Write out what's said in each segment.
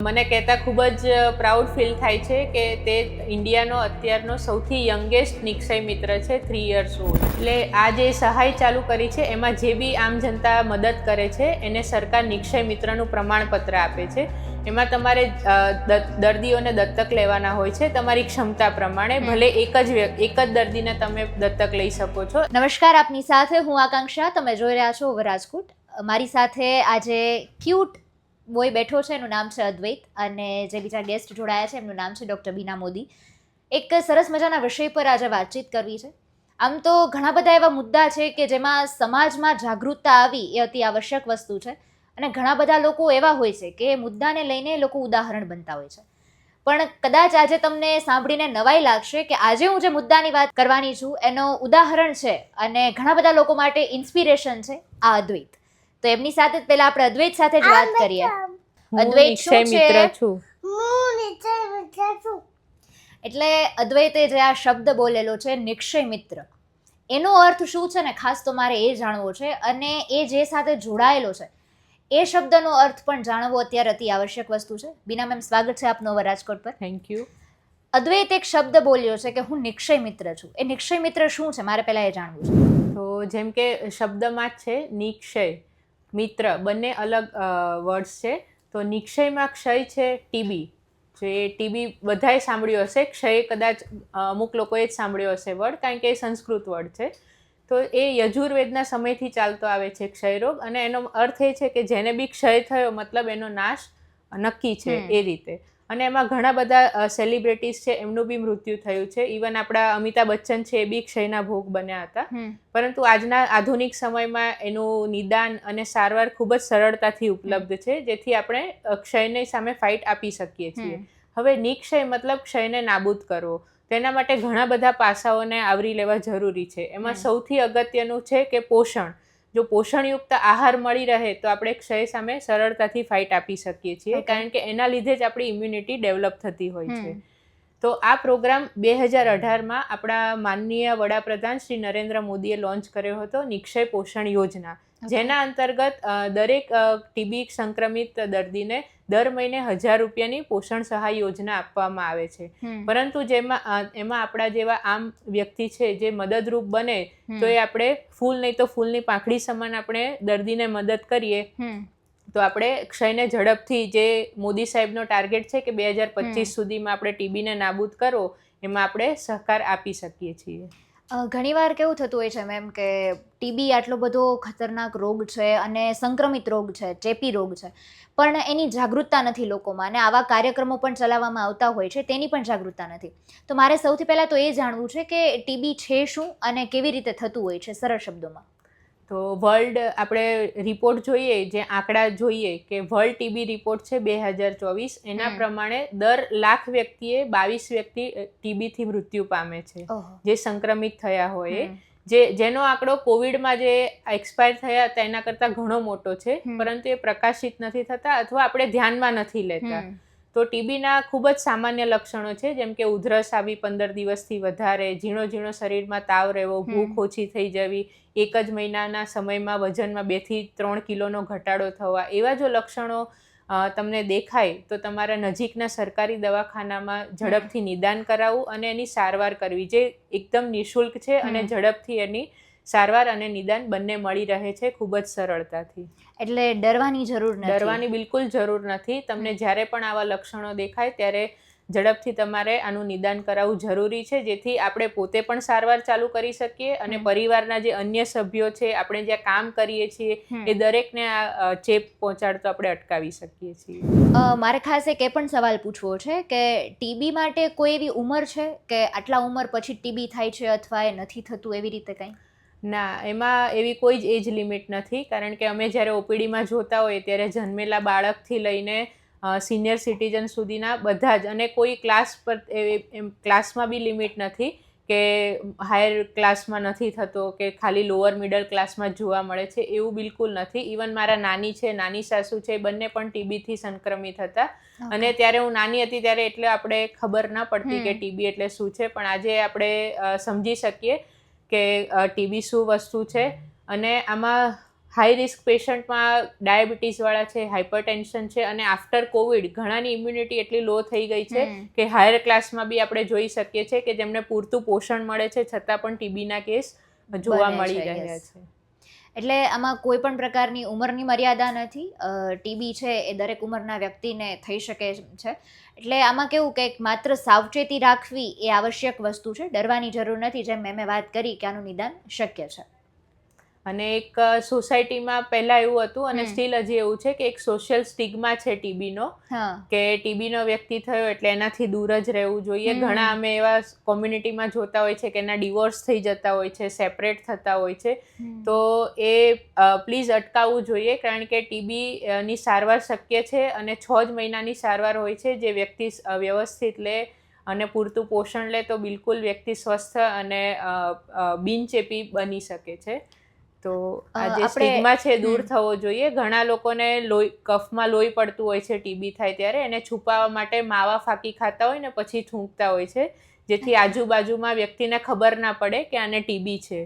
મને કહેતા ખૂબ જ પ્રાઉડ ફીલ થાય છે કે તે ઇન્ડિયાનો અત્યારનો સૌથી યંગેસ્ટ નિક્ષય મિત્ર છે થ્રી યર્સ ઓલ્ડ એટલે આ જે સહાય ચાલુ કરી છે એમાં જે બી આમ જનતા મદદ કરે છે એને સરકાર નિક્ષય મિત્રનું પ્રમાણપત્ર આપે છે. એમાં તમારે દર્દીઓને દત્તક લેવાના હોય છે તમારી ક્ષમતા પ્રમાણે ભલે એક જ વ્યક્તિ એક જ દર્દીને તમે દત્તક લઈ શકો છો. નમસ્કાર આપની સાથે હું આકાંક્ષા તમે જોઈ રહ્યા છો રાજકોટ મારી સાથે આજે ક્યુટ બોય બેઠો છે, એનું નામ છે અદ્વૈત અને જે બીજા ગેસ્ટ જોડાયા છે, એમનું નામ છે ડૉક્ટર બીના મોદી. એક સરસ મજાના વિષય પર આજે વાતચીત કરવી છે. આમ તો ઘણા બધા એવા મુદ્દા છે કે જેમાં સમાજમાં જાગૃતતા આવી એ અતિ આવશ્યક વસ્તુ છે અને ઘણા બધા લોકો એવા હોય છે કે મુદ્દાને લઈને લોકો ઉદાહરણ બનતા હોય છે. પણ કદાચ આજે તમને સાંભળીને નવાઈ લાગશે કે આજે હું જે મુદ્દાની વાત કરવાની છું, એનો ઉદાહરણ છે અને ઘણા બધા લોકો માટે ઇન્સ્પિરેશન છે આ અદ્વૈત. તો એમની સાથે જ પહેલા આપણે અદ્વૈત સાથે જ વાત કરીએ. અદ્વૈત શું છે? મિત્ર છું. એટલે અદ્વૈતે જે આ શબ્દ બોલેલો છે નિક્ષય મિત્ર. એનો અર્થ શું છે ને? ખાસ તો મારે એ જાણવો છે અને એ જે સાથે જોડાયેલો છે એ શબ્દનો અર્થ પણ જાણવો અત્યારે અતિ આવશ્યક વસ્તુ છે. બીના મેમ સ્વાગત છે આપનો રાજકોટ પર. થેન્ક યુ અદ્વૈત એક શબ્દ બોલ્યો છે કે હું નિક્ષય મિત્ર છું. એ નિક્ષય મિત્ર શું છે? મારે પહેલાં એ જાણવું છે. તો જેમ કે શબ્દમાં જ છે નિક્ષય મિત્ર બંને અલગ વર્ડ્સ છે. તો નિક્ષયમાં ક્ષય છે ટીબી. જે ટીબી બધાએ સાંભળ્યું હશે. ક્ષય કદાચ અમુક લોકોએ જ સાંભળ્યો હશે વર્ડ કારણ કે એ સંસ્કૃત વર્ડ છે. તો એ યજુર્વેદના સમયથી ચાલતો આવે છે ક્ષયરોગ અને એનો અર્થ એ છે કે જેને બી ક્ષય થયો મતલબ એનો નાશ નક્કી છે એ રીતે. અને એમાં ઘણા બધા સેલિબ્રિટીઝ છે એમનું બી મૃત્યુ થયું છે. ઇવન આપણા અમિતાભ બચ્ચન છે એ બી ક્ષયના ભોગ બન્યા હતા. પરંતુ આજના આધુનિક સમયમાં એનું નિદાન અને સારવાર ખૂબ જ સરળતાથી ઉપલબ્ધ છે જેથી આપણે ક્ષયની સામે ફાઇટ આપી શકીએ છીએ. હવે નિક્ષય મતલબ ક્ષયને નાબૂદ કરવો. તેના માટે ઘણા બધા પાસાઓને આવરી લેવા જરૂરી છે. એમાં સૌથી અગત્યનું છે કે પોષણ. જો પોષણયુક્ત આહાર મળી રહે તો આપણે ક્ષય સામે સરળતાથી ફાઇટ આપી શકીએ છીએ કારણ કે એના લીધે જ આપણી ઇમ્યુનિટી ડેવલપ થતી હોય છે. તો આ પ્રોગ્રામ બે હજાર અઢારમાં આપણા માનનીય વડાપ્રધાન શ્રી નરેન્દ્ર મોદીએ લોન્ચ કર્યો હતો નિક્ષય પોષણ યોજના. જેના અંતર્ગત દરેક ટીબી સંક્રમિત દર્દીને દર મહિને હજાર રૂપિયાની પોષણ સહાય યોજના આપવામાં આવે છે. પરંતુ જેમાં એમાં આપણા જેવા આમ વ્યક્તિ છે જે મદદરૂપ બને તો એ આપણે ફૂલ નહીં તો ફૂલની પાંખડી સમાન આપણે દર્દીને મદદ કરીએ. તો આપણે ક્ષયને ઝડપથી જે મોદી સાહેબનો ટાર્ગેટ છે કે બે હજાર પચીસ સુધીમાં આપણે ટીબીને નાબૂદ કરો એમાં આપણે સહકાર આપી શકીએ છીએ. ઘણીવાર કેવું થતું હોય છે મેમ કે ટીબી આટલો બધો ખતરનાક રોગ છે અને સંક્રમિત રોગ છે, ચેપી રોગ છે. પણ એની જાગૃતતા નથી લોકોમાં અને આવા કાર્યક્રમો પણ ચલાવવામાં આવતા હોય છે, તેની પણ જાગૃતતા નથી. તો મારે સૌથી પહેલાં તો એ જાણવું છે કે ટીબી છે શું અને કેવી રીતે થતું હોય છે, સરળ શબ્દોમાં? તો વર્લ્ડ આપણે રિપોર્ટ જોઈએ જે આંકડા જોઈએ કે વર્લ્ડ ટીબી રિપોર્ટ છે બે હજાર ચોવીસ એના પ્રમાણે દર લાખ વ્યક્તિએ બાવીસ વ્યક્તિ ટીબીથી મૃત્યુ પામે છે. જે સંક્રમિત થયા હોય. એ. જે જેનો આંકડો કોવિડમાં જે એક્સપાયર થયા હતા એના કરતાં ઘણો મોટો છે. પરંતુ એ પ્રકાશિત નથી થતા અથવા આપણે ધ્યાનમાં નથી લેતા. તો ટીબીના ખૂબ જ સામાન્ય લક્ષણો છે જેમ કે ઉધરસ આવી પંદર દિવસથી વધારે ઝીણો ઝીણો શરીરમાં તાવ રહેવો ભૂખ ઓછી થઈ જવી એક જ મહિનાના સમયમાં વજનમાં બેથી ત્રણ કિલોનો ઘટાડો થવા એવા જો લક્ષણો તમને દેખાય તો તમારા નજીકના સરકારી દવાખાનામાં ઝડપથી નિદાન કરાવવું અને એની સારવાર કરવી જે એકદમ નિઃશુલ્ક છે અને ઝડપથી એની સારવાર અને નિદાન બંને મળી રહે છે ખૂબ જ સરળતાથી. એટલે ડરવાની જરૂર નથી. ડરવાની બિલકુલ જરૂર નથી. તમને જ્યારે પણ આવા લક્ષણો દેખાય ત્યારે ઝડપથી તમારે આનું નિદાન કરાવવું જરૂરી છે જેથી આપણે પોતે પણ સારવાર ચાલુ કરી શકીએ અને પરિવારના જે અન્ય સભ્યો છે આપણે જ્યાં કામ કરીએ છીએ એ દરેકને આ ચેપ પહોંચાડતો આપણે અટકાવી શકીએ છીએ. મારે ખાસ એક એ પણ સવાલ પૂછવો છે કે ટીબી માટે કોઈ એવી ઉંમર છે કે આટલા ઉંમર પછી ટીબી થાય છે અથવા એ નથી થતું એવી રીતે કંઈ? ના એમાં એવી કોઈ જ એજ લિમિટ નથી. કારણ કે અમે જ્યારે ઓપીડીમાં જોતા હોઈએ ત્યારે જન્મેલા બાળકથી લઈને સિનિયર સિટીઝન સુધીના બધા જ અને કોઈ ક્લાસ પર એમ ક્લાસમાં બી લિમિટ નથી કે હાયર ક્લાસમાં નથી થતો કે ખાલી લોઅર મિડલ ક્લાસમાં જ જોવા મળે છે. એવું બિલકુલ નથી. ઇવન મારા નાની છે નાની સાસુ છે એ બંને પણ ટીબીથી સંક્રમિત હતા. અને ત્યારે હું નાની હતી ત્યારે એટલે આપણે ખબર ના પડતી કે ટીબી એટલે શું છે. પણ આજે આપણે સમજી શકીએ કે ટીબી શું વસ્તુ છે? અને આમાં હાઈ રિસ્ક પેશન્ટમાં ડાયાબિટીસવાળા છે હાઇપરટેન્શન છે અને આફ્ટર કોવિડ ઘણાની ઇમ્યુનિટી એટલી લો થઈ ગઈ છે કે હાયર ક્લાસમાં બી આપણે જોઈ શકીએ છીએ કે જેમને પૂરતું પોષણ મળે છે છતાં પણ ટીબીના કેસ જોવા મળી રહ્યા છે. એટલે આમાં કોઈ પણ પ્રકારની ઉંમરની મર્યાદા નથી. ટીબી છે એ દરેક ઉંમરના વ્યક્તિને થઈ શકે છે. એટલે આમાં કેવું કે માત્ર સાવચેતી રાખવી એ આવશ્યક વસ્તુ છે. ડરવાની જરૂર નથી. જેમ મેં વાત કરી કે આનું નિદાન શક્ય છે. અને એક સોસાયટીમાં પહેલા એવું હતું અને સ્ટીલ હજી એવું છે કે એક સોશિયલ સ્ટિગ્મા છે ટીબીનો કે ટીબીનો વ્યક્તિ થયો એટલે એનાથી દૂર જ રહેવું જોઈએ. ઘણા અમે એવા કોમ્યુનિટીમાં જોતા હોય છે કે એના ડિવોર્સ થઈ જતા હોય છે સેપરેટ થતા હોય છે. તો એ પ્લીઝ અટકાવવું જોઈએ કારણ કે ટીબી ની સારવાર શક્ય છે અને છ જ મહિનાની સારવાર હોય છે જે વ્યક્તિ વ્યવસ્થિત લે અને પૂરતું પોષણ લે તો બિલકુલ વ્યક્તિ સ્વસ્થ અને બિનચેપી બની શકે છે. તો આ જે સ્ટિગ્મા છે દૂર થવો જોઈએ. ઘણા લોકોને લોહી કફમાં લોહી પડતું હોય છે ટીબી થાય ત્યારે એને છુપાવવા માટે માવા ફાકી ખાતા હોય ને પછી થૂંકતા હોય છે. જેથી. આજુબાજુમાં વ્યક્તિને ખબર ના પડે કે આને ટીબી છે.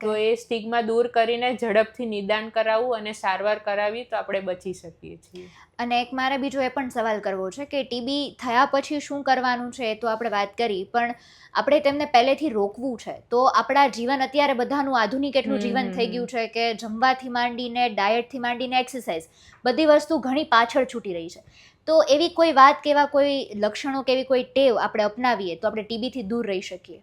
તો એ સ્ટિગ્મા દૂર કરીને ઝડપથી નિદાન કરાવવું અને સારવાર કરાવી તો આપણે બચી શકીએ છીએ. અને એક મારે બીજો એ પણ સવાલ કરવો છે કે ટીબી થયા પછી શું કરવાનું છે એ તો આપણે વાત કરી પણ આપણે તેમને પહેલેથી રોકવું છે. તો આપણા જીવન અત્યારે બધાનું આધુનિક એટલું જીવન થઈ ગયું છે કે જમવાથી માંડીને ડાયટથી માંડીને એક્સરસાઇઝ બધી વસ્તુ ઘણી પાછળ છૂટી રહી છે. તો એવી કોઈ વાત કે એવા કોઈ લક્ષણો કે એવી કોઈ ટેવ આપણે અપનાવીએ તો આપણે ટીબીથી દૂર રહી શકીએ?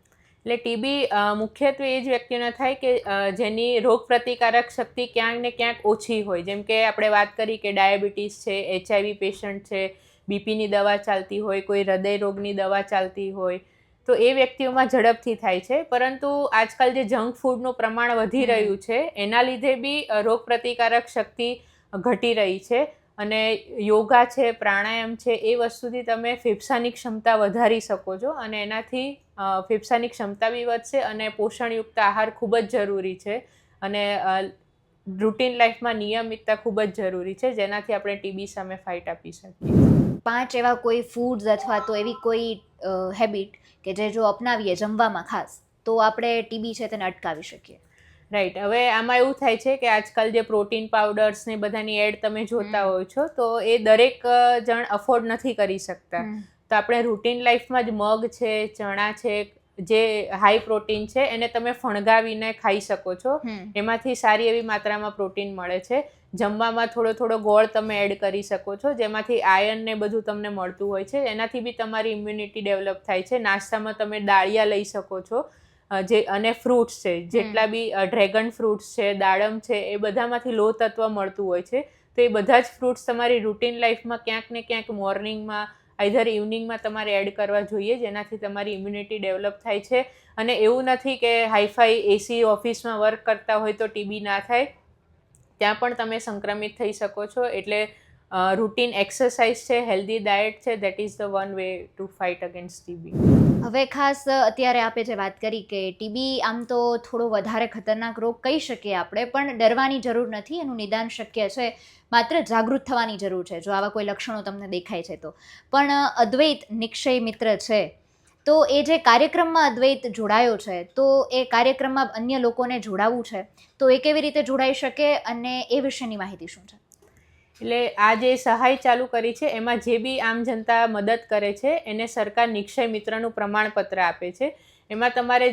એટલે ટીબી મુખ્યત્વે એ જ વ્યક્તિને થાય કે જેની રોગ પ્રતિકારક શક્તિ ક્યાંક ને ક્યાંક ઓછી હોય. જેમ કે આપણે વાત કરી કે ડાયાબિટીસ છે એચઆઈવી પેશન્ટ છે બીપીની દવા ચાલતી હોય કોઈ હૃદય રોગની દવા ચાલતી હોય તો એ વ્યક્તિઓમાં ઝડપથી થાય છે. પરંતુ આજકાલ જે જંક ફૂડનું પ્રમાણ વધી રહ્યું છે એના લીધે બી રોગ પ્રતિકારક શક્તિ ઘટી રહી છે. અને યોગા છે પ્રાણાયામ છે એ વસ્તુથી તમે ફેફસાની ક્ષમતા વધારી શકો છો. અને એનાથી ફેફસાની ક્ષમતા બી વધશે અને પોષણયુક્ત આહાર ખૂબ જ જરૂરી છે. અને રૂટીન લાઈફમાં નિયમિતતા ખૂબ જ જરૂરી છે જેનાથી આપણે ટીબી સામે ફાઇટ આપી શકીએ. પાંચ એવા કોઈ ફૂડ્સ અથવા તો એવી કોઈ હેબિટ કે જે જો અપનાવીએ જમવામાં ખાસ તો આપણે ટીબી છે તેને અટકાવી શકીએ. રાઈટ. હવે આમાં એવું થાય છે કે આજકાલ જે પ્રોટીન પાવડર્સ ને બધાની એડ તમે જોતા. હોય છો તો એ દરેક જણ અફોર્ડ નથી કરી શકતા. તો આપણે રૂટીન લાઈફમાં જ મગ છે ચણા છે જે હાઈ પ્રોટીન છે એને તમે ફણગાવીને ખાઈ શકો છો. એમાંથી સારી એવી માત્રામાં પ્રોટીન મળે છે. જમવામાં થોડો થોડો ગોળ તમે એડ કરી શકો છો જેમાંથી આયર્ન ને બધું તમને મળતું હોય છે. એનાથી બી તમારી ઇમ્યુનિટી ડેવલપ થાય છે. નાસ્તામાં તમે દાળિયા લઈ શકો છો જે અને ફ્રૂટ્સ છે. જેટલા બી ડ્રેગન ફ્રૂટ્સ છે દાડમ છે એ બધામાંથી લોહ તત્વ મળતું હોય છે. તો એ બધા જ ફ્રૂટ્સ તમારી રૂટીન લાઈફમાં ક્યાંક ને ક્યાંક મોર્નિંગમાં આઈધર ઇવનિંગમાં તમારે એડ કરવા જોઈએ, જેનાથી તમારી ઇમ્યુનિટી ડેવલપ થાય છે. અને એવું નથી કે હાઈફાઈ એસી ઓફિસમાં વર્ક કરતા હોય તો ટીબી ના થાય. ત્યાં પણ તમે સંક્રમિત થઈ શકો છો. એટલે રૂટીન એક્સરસાઇઝ છે હેલ્ધી ડાયટ છે that is the one way to fight against TB હવે ખાસ અત્યારે આપે જે વાત કરી કે ટીબી આમ તો થોડો વધારે ખતરનાક રોગ કહી શકીએ આપણે, પણ ડરવાની જરૂર નથી, એનું નિદાન શક્ય છે. માત્ર જાગૃત થવાની જરૂર છે, જો આવા કોઈ લક્ષણો તમને દેખાય છે તો. પણ અદ્વૈત નિક્ષય મિત્ર છે. તો એ જે કાર્યક્રમમાં અદ્વૈત જોડાયો છે, તો એ કાર્યક્રમમાં અન્ય લોકોને જોડાવવું છે, તો એ કેવી રીતે જોડાઈ શકે અને એ વિશેની માહિતી શું છે? એટલે આ જે સહાય ચાલુ કરી છે, એમાં જે બી આમ જનતા મદદ કરે છે, એને સરકાર નિક્ષય મિત્રનું પ્રમાણપત્ર આપે છે. એમાં તમારે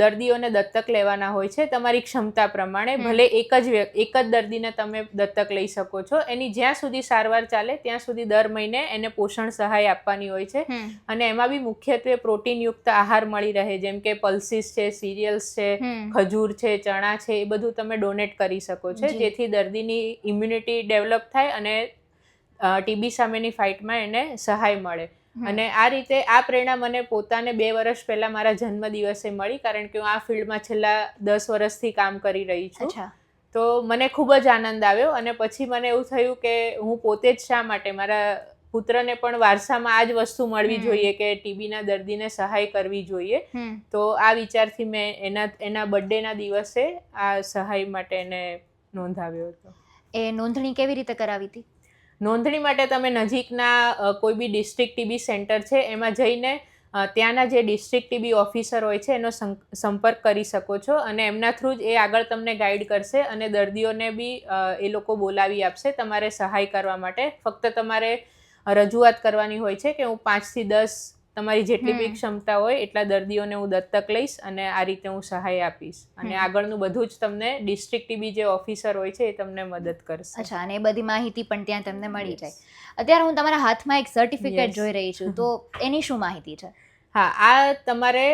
દર્દીઓને દત્તક લેવાના હોય છે. તમારી ક્ષમતા પ્રમાણે ભલે એક જ એક જ દર્દીને તમે દત્તક લઈ શકો છો. એની જ્યાં સુધી સારવાર ચાલે ત્યાં સુધી દર મહિને એને પોષણ સહાય આપવાની હોય છે. અને એમાં બી મુખ્યત્વે પ્રોટીનયુક્ત આહાર મળી રહે જેમ કે પલ્સીસ છે સિરિયલ્સ છે ખજૂર છે ચણા છે એ બધું તમે ડોનેટ કરી શકો છો. જેથી દર્દીની ઇમ્યુનિટી ડેવલપ થાય અને ટીબી સામેની ફાઇટમાં એને સહાય મળે. અને આ રીતે આ પ્રેરણા મને પોતાને બે વર્ષ પહેલા મારા જન્મ દિવસે મળી કારણ કે હું આ ફિલ્ડમાં છેલ્લા દસ વર્ષથી કામ કરી રહી છું. તો મને ખૂબ જ આનંદ આવ્યો અને પછી મને એવું થયું કે હું પોતે જ શા માટે મારા પુત્રને પણ વારસામાં આ જ વસ્તુ મળવી જોઈએ કે ટીબીના દર્દીને સહાય કરવી જોઈએ. તો આ વિચારથી મેં એના એના બર્થડેના દિવસે આ સહાય માટે એને નોંધાવ્યો હતો. એ નોંધણી કેવી રીતે કરાવી હતી? નોંધણી માટે તમે નજીકના કોઈ બી ડિસ્ટ્રિક્ટ ટીબી સેન્ટર છે, એમાં જઈને ત્યાંના જે ડિસ્ટ્રિક્ટ ટીબી ઓફિસર હોય છે, એનો સંપર્ક કરી શકો છો અને એમના થ્રુ જ એ આગળ તમને ગાઈડ કરશે અને દર્દીઓને બી એ લોકો બોલાવી આપશે તમારે સહાય કરવા માટે. ફક્ત તમારે રજૂઆત કરવાની હોય છે કે હું પાંચથી દસ તમારી જેટલી બી ક્ષમતા હોય એટલા દર્દીઓને હું દત્તક લઈશ અને આ રીતે હું સહાય આપીશ. અને આગળનું બધું જ તમને ડિસ્ટ્રિક્ટ ટીબી જે ઓફિસર હોય છે એ તમને મદદ કરશે. અચ્છા અને એ બધી માહિતી પણ ત્યાં તમને મળી જાય. અત્યારે હું તમારા હાથમાં એક સર્ટિફિકેટ જોઈ રહી છું. તો એની શું માહિતી છે? હા આ તમારે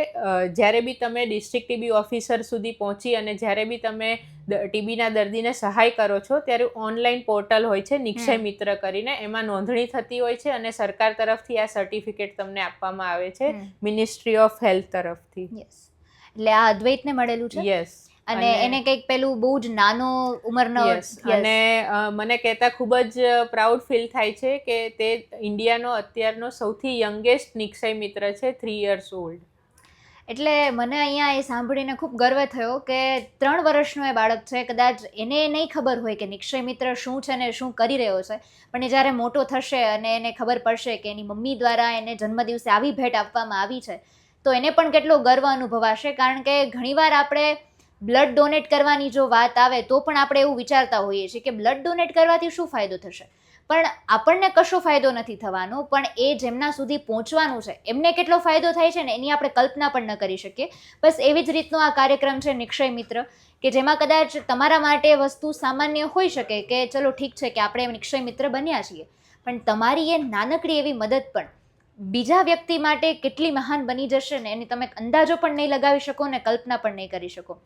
જ્યારે બી તમે ડિસ્ટ્રિક્ટ ટીબી ઓફિસર સુધી પહોંચી અને જ્યારે બી તમે ટીબીના દર્દીને સહાય કરો છો ત્યારે ઓનલાઈન પોર્ટલ હોય છે નિક્ષય મિત્ર કરીને. એમાં નોંધણી થતી હોય છે અને સરકાર તરફથી આ સર્ટિફિકેટ તમને આપવામાં આવે છે મિનિસ્ટ્રી ઓફ હેલ્થ તરફથી. યસ એટલે આ અદ્વૈતને મળેલું છે? યસ અને એને કંઈક પેલું બહુ જ નાનો ઉંમરનો અને મને કહેતા ખૂબ જ પ્રાઉડ ફીલ થાય છે કે તે ઇન્ડિયાનો અત્યારનો સૌથી યંગેસ્ટ નિક્ષય મિત્ર છે થ્રી યર્સ ઓલ્ડ એટલે મને અહીંયા એ સાંભળીને ખૂબ ગર્વ થયો કે ત્રણ વર્ષનો એ બાળક છે. કદાચ એને નહીં ખબર હોય કે નિક્ષય મિત્ર શું છે ને શું કરી રહ્યો છે. પણ એ જ્યારે મોટો થશે અને એને ખબર પડશે કે એની મમ્મી દ્વારા એને જન્મદિવસે આવી ભેટ આપવામાં આવી છે તો એને પણ કેટલો ગર્વ અનુભવાશે. કારણ કે ઘણીવાર આપણે બ્લડ ડોનેટ કરવાની જો વાત આવે તો પણ આપણે એવું વિચારતા હોઈએ છીએ કે બ્લડ ડોનેટ કરવાથી શું ફાયદો થશે? પણ આપણને કશો ફાયદો નથી થવાનો, પણ એ જેમના સુધી પહોંચવાનું છે, એમને કેટલો ફાયદો થાય છે ને એની આપણે કલ્પના પણ ન કરી શકીએ. બસ એવી જ રીતનો આ કાર્યક્રમ છે નિક્ષય મિત્ર, કે જેમાં કદાચ તમારા માટે વસ્તુ સામાન્ય હોઈ શકે કે ચલો ઠીક છે કે આપણે નિક્ષય મિત્ર બન્યા છીએ. પણ તમારી એ નાનકડી એવી મદદ પણ બીજા વ્યક્તિ માટે કેટલી મહાન બની જશે ને એની તમે અંદાજો પણ નહીં લગાવી શકો ને કલ્પના પણ નહીં કરી શકો.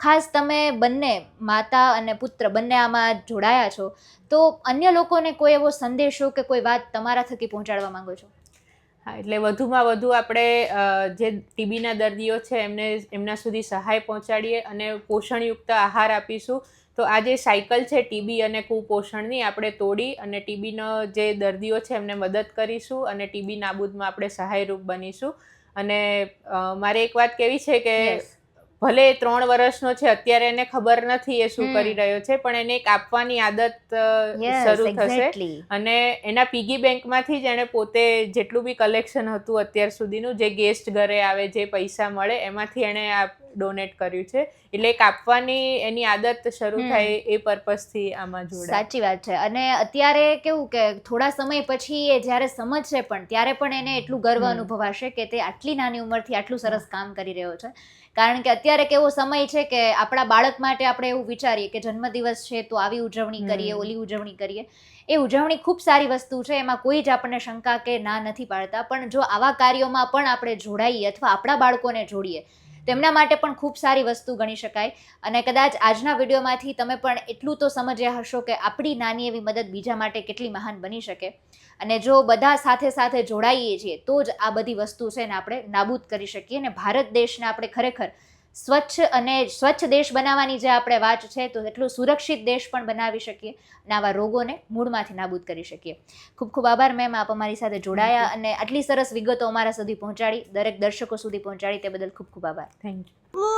ખાસ તમે બંને, માતા અને પુત્ર બંને આમાં જોડાયા છો, તો અન્ય લોકોને કોઈ એવો સંદેશો કે કોઈ વાત તમારા થકી પહોંચાડવા માંગો છો? હા, એટલે વધુમાં વધુ આપણે જે ટીબીના દર્દીઓ છે એમને, એમના સુધી સહાય પહોંચાડીએ અને પોષણયુક્ત આહાર આપીશું. તો આ જે સાયકલ છે ટીબી અને કુપોષણની આપણે તોડી અને ટીબીનો જે દર્દીઓ છે એમને મદદ કરીશું અને ટીબી નાબૂદમાં આપણે સહાયરૂપ બનીશું અને મારે એક વાત કેવી છે કે. ભલે એ ત્રણ વર્ષનો છે અત્યારે એને ખબર નથી એ શું કરી રહ્યો છે પણ એને એક આપવાની આદત શરૂ થશે. અને એના પીગી બેંકમાંથી જ એણે પોતે જેટલું બી કલેક્શન હતું અત્યાર સુધીનું જે ગેસ્ટ ઘરે આવે જે પૈસા મળે એમાંથી એણે આ ડોનેટ કર્યું છે. એટલે એક આપવાની એની આદત શરૂ થાય એ પર્પઝથી આમાં જોડાય. સાચી વાત છે. અને અત્યારે કેવું કે થોડા સમય પછી એ જ્યારે સમજશે પણ ત્યારે પણ એને એટલું ગર્વ અનુભવાશે કે તે આટલી નાની ઉંમરથી આટલું સરસ કામ કરી રહ્યો છે. કારણ કે અત્યારે કેવો સમય છે કે આપણા બાળક માટે આપણે એવું વિચારીએ કે જન્મદિવસ છે તો આવી ઉજવણી કરીએ ઓલી ઉજવણી કરીએ. એ ઉજવણી ખૂબ સારી વસ્તુ છે એમાં કોઈ જ આપણને શંકા કે ના નથી પાડતા. પણ જો આવા કાર્યોમાં પણ આપણે જોડાઈએ અથવા આપણા બાળકોને જોડીએ તેમના માટે પણ ખૂબ સારી વસ્તુ ગણી શકાય. અને કદાચ આજના વિડીયોમાંથી તમે પણ એટલું તો સમજ્યા હશો કે આપણી નાની એવી મદદ બીજા માટે કેટલી મહાન બની શકે. અને જો બધા સાથે સાથે જોડાઈએ છીએ તો જ આ બધી વસ્તુ છે ને આપણે નાબૂદ કરી શકીએ અને ભારત દેશને આપણે ખરેખર સ્વચ્છ અને સ્વચ્છ દેશ બનાવવાની જે આપણે વાત છે તો એટલું સુરક્ષિત દેશ પણ બનાવી શકીએ અને આવા રોગોને મૂળમાંથી નાબૂદ કરી શકીએ. ખૂબ ખૂબ આભાર મેમ આપ અમારી સાથે જોડાયા અને આટલી સરસ વિગતો અમારા સુધી પહોંચાડી. દરેક દર્શકો સુધી પહોંચાડી તે બદલ ખૂબ ખૂબ આભાર. Thank you